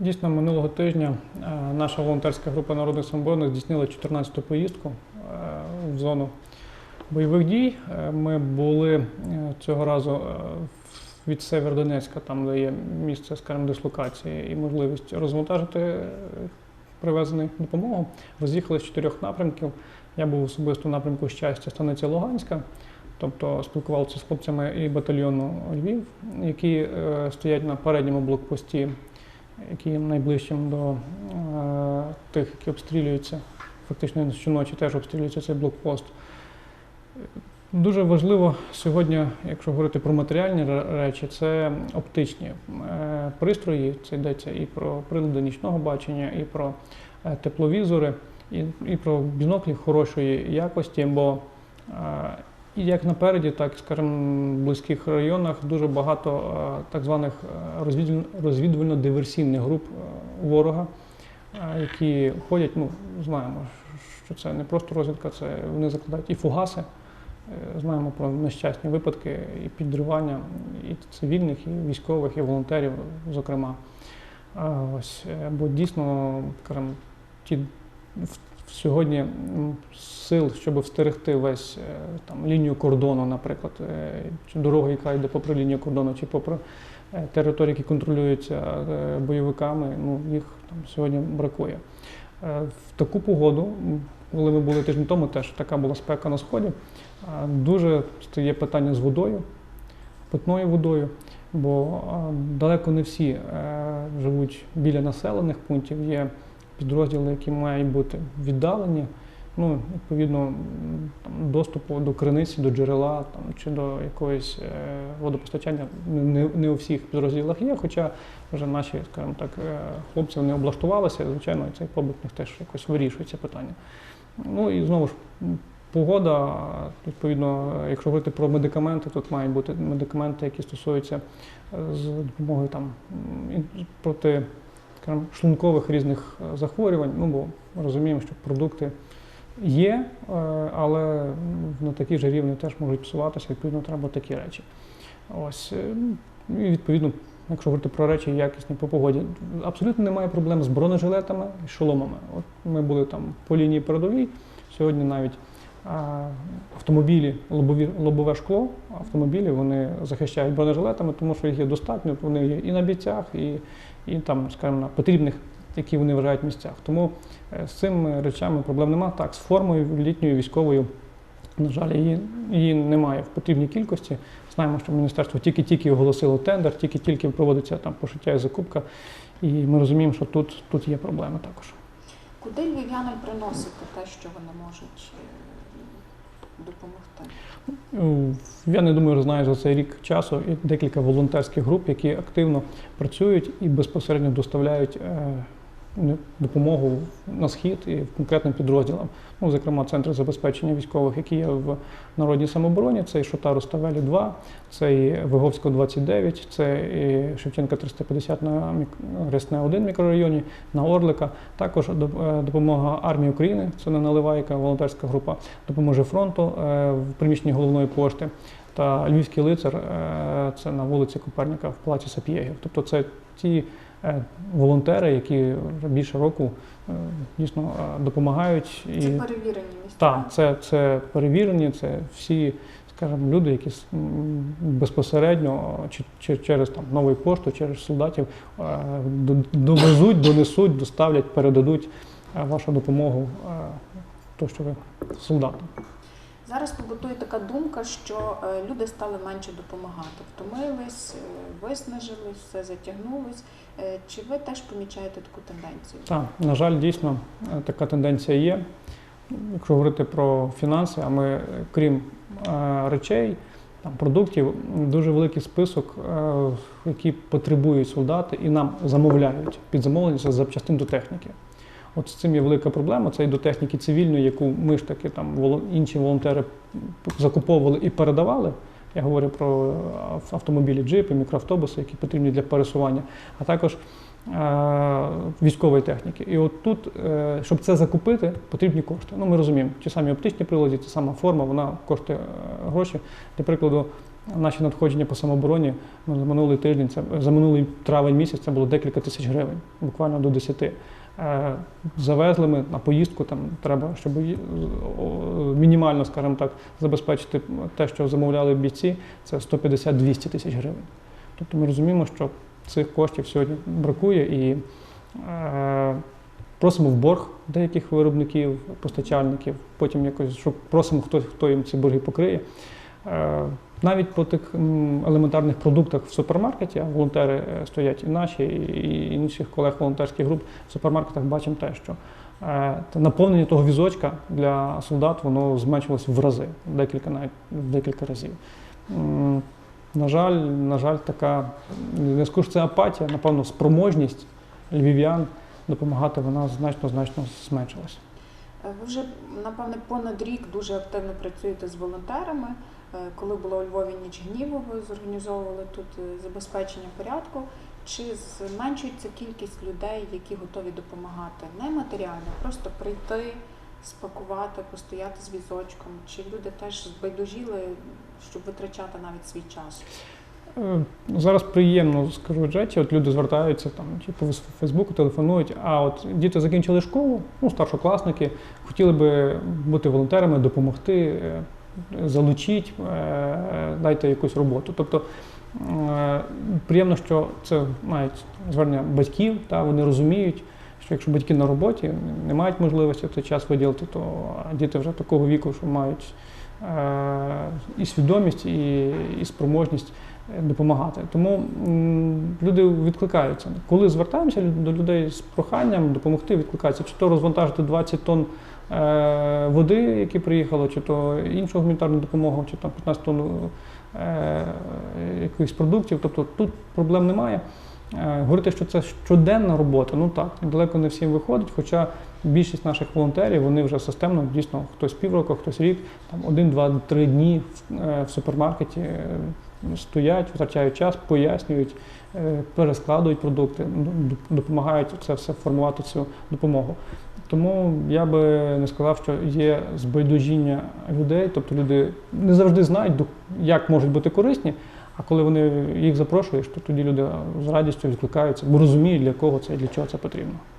Дійсно, минулого тижня е, наша волонтерська група народних самооборони здійснила 14-ту поїздку е, в зону бойових дій. Е, Ми були цього разу від Северодонецька, там де є місце, скажімо, дислокації і можливість розвантажити привезену допомогу. Роз'їхали з чотирьох напрямків. Я був особисто в напрямку щастя, станиця Луганська. Тобто спілкувався з хлопцями і батальйону Львів, які е, стоять на передньому блокпості який є найближчим до е, тих, які обстрілюються. Фактично щоночі теж обстрілюється цей блокпост. Дуже важливо сьогодні, якщо говорити про матеріальні речі, це оптичні е, пристрої. Це йдеться і про прилади нічного бачення, і про е, тепловізори, і, і про біноклі хорошої якості, бо як напереді, так скажімо, в близьких районах дуже багато е, так званих е, розвідувально- розвідувально-диверсійних груп е, ворога, які ходять, ну знаємо, що це не просто розвідка, це вони закладають і фугаси. Знаємо про нещасні випадки і підривання і цивільних, і військових, і волонтерів, зокрема. Ось, бо дійсно, скажімо, ті сьогодні сил, щоб встерегти весь е, там лінію кордону, наприклад, е, чи дорогу, яка йде попри лінію кордону, чи попри е, території, які контролюються бойовиками, ну їх там сьогодні бракує. В таку погоду, коли ми були тиждень тому, теж така була спека на сході. Дуже стає питання з водою, питною водою, бо далеко не всі живуть біля населених пунктів. Є підрозділи, які мають бути віддалені. Ну, відповідно, там, доступу до криниці, до джерела там, чи до якогось е, водопостачання не, не, не у всіх підрозділах є, хоча вже наші, скажімо так, е, хлопці вони облаштувалися, звичайно, цей побут них теж якось вирішується питання. Ну і знову ж погода, відповідно, якщо говорити про медикаменти, тут мають бути медикаменти, які стосуються е, з допомогою там проти скажімо, шлункових різних е, захворювань. Ну бо розуміємо, що продукти є, е, але на такий же рівні теж можуть псуватися, відповідно, треба такі речі. Ось е, ну, і відповідно. Якщо говорити про речі якісні по погоді, абсолютно немає проблем з бронежилетами і шоломами. От ми були там по лінії передовій. Сьогодні навіть автомобілі, лобові, лобове шкло, автомобілі вони захищають бронежилетами, тому що їх є достатньо. Вони є і на бійцях, і, і там, скажімо, на потрібних, які вони вважають місцях. Тому е, з цими речами проблем немає. Так, з формою літньою військовою, на жаль, її, її немає в потрібній кількості. Знаємо, що міністерство тільки-тільки оголосило тендер, тільки-тільки проводиться там пошиття і закупка. І ми розуміємо, що тут, тут є проблеми також. Куди львів'янам приносити те, що вони можуть е, допомогти? Ну, Я не думаю, знаю за цей рік часу декілька волонтерських груп, які активно працюють і безпосередньо доставляють е, допомогу на схід і конкретним підрозділам. Ну, зокрема, центри забезпечення військових, які є в народній самообороні, це і Шотару Ставелі 2, це і Виговського 29, це і Шевченка 350 на Рясне 1 мікрорайоні, на Орлика. Також е, допомога армії України, це не наливайка, волонтерська група, допоможе фронту е, в приміщенні головної пошти. Та Львівський лицар е, це на вулиці Коперніка в палаці Сапієгів. Тобто це ті волонтери, які вже більше року е, дійсно е, допомагають і Це перевірені місця. так, це, це перевірені, це всі, скажімо, люди, які безпосередньо чи, чи через там нову пошту, через солдатів е, довезуть, донесуть, доставлять, передадуть е, вашу допомогу, е, то, що ви солдатам. Зараз побутує така думка, що е, люди стали менше допомагати. Втомились, е, виснажились, все затягнулось. Е, Чи ви теж помічаєте таку тенденцію? Так, на жаль, дійсно така тенденція є. Якщо говорити про фінанси, а ми, крім речей, там, продуктів, дуже великий список, які потребують солдати і нам замовляють під замовлення запчастин до техніки. От з цим є велика проблема. Це і до техніки цивільної, яку ми ж таки там інші волонтери закуповували і передавали. Я говорю про е, автомобілі, джипи, мікроавтобуси, які потрібні для пересування, а також е, військової техніки. І от тут, е, щоб це закупити, потрібні кошти. Ну, ми розуміємо, ті самі оптичні прилади, та сама форма, вона коштує е, гроші. Для прикладу, Наші надходження по самообороні ну, за минулий тиждень, це за минулий травень місяць це було декілька тисяч гривень, буквально до 10. Е, Завезли ми на поїздку, там треба, щоб мінімально, скажімо так, забезпечити те, що замовляли бійці, це 150-200 тисяч гривень. Тобто ми розуміємо, що цих коштів сьогодні бракує і е, просимо в борг деяких виробників, постачальників, потім якось щоб просимо, хто, хто їм ці борги покриє. Е, навіть по тих елементарних продуктах в супермаркеті, а волонтери е, стоять і наші, і інших колег волонтерських груп в супермаркетах бачимо те, що е, наповнення того візочка для солдат воно зменшилось в рази, декілька навіть декілька разів. На жаль, на жаль, така не скажу, це апатія, напевно, спроможність львів'ян допомагати вона значно значно зменшилась. Е, Ви вже напевне понад рік дуже активно працюєте з волонтерами. Е, Коли було у Львові ніч гніву, ви зорганізовували тут е, забезпечення порядку. Чи зменшується кількість людей, які готові допомагати не матеріально, просто прийти, спакувати, постояти з візочком? Чи люди теж збайдужіли, щоб витрачати навіть свій час? Е, Зараз приємно скажу речі, от люди звертаються там чи по Фейсбуку, телефонують. А от діти закінчили школу, ну старшокласники, хотіли би бути волонтерами, допомогти, е, залучіть, е, дайте якусь роботу. Тобто приємно, що це мають звернення батьків, та вони розуміють. Що якщо батьки на роботі не мають можливості цей час виділити, то діти вже такого віку, що мають і свідомість, і, і спроможність допомагати. Тому люди відкликаються. Коли звертаємося до людей з проханням допомогти, відкликаються, чи то розвантажити 20 тонн е, води, які приїхало, чи то іншу гуманітарну допомогу, чи там 15 тонн е, якихось продуктів. Тобто тут проблем немає. Е, Говорити, що це щоденна робота, ну так, далеко не всім виходить, хоча більшість наших волонтерів вони вже системно, дійсно, хтось півроку, хтось рік, там один, два, три дні в, супермаркеті стоять, втрачають час, пояснюють, е, перескладують продукти, ну, допомагають це все формувати цю допомогу. Тому я би не сказав, що є збайдужіння людей, тобто люди не завжди знають, як можуть бути корисні. А коли вони їх запрошуєш, то тоді люди з радістю відкликаються, бо розуміють, для кого це і для чого це потрібно.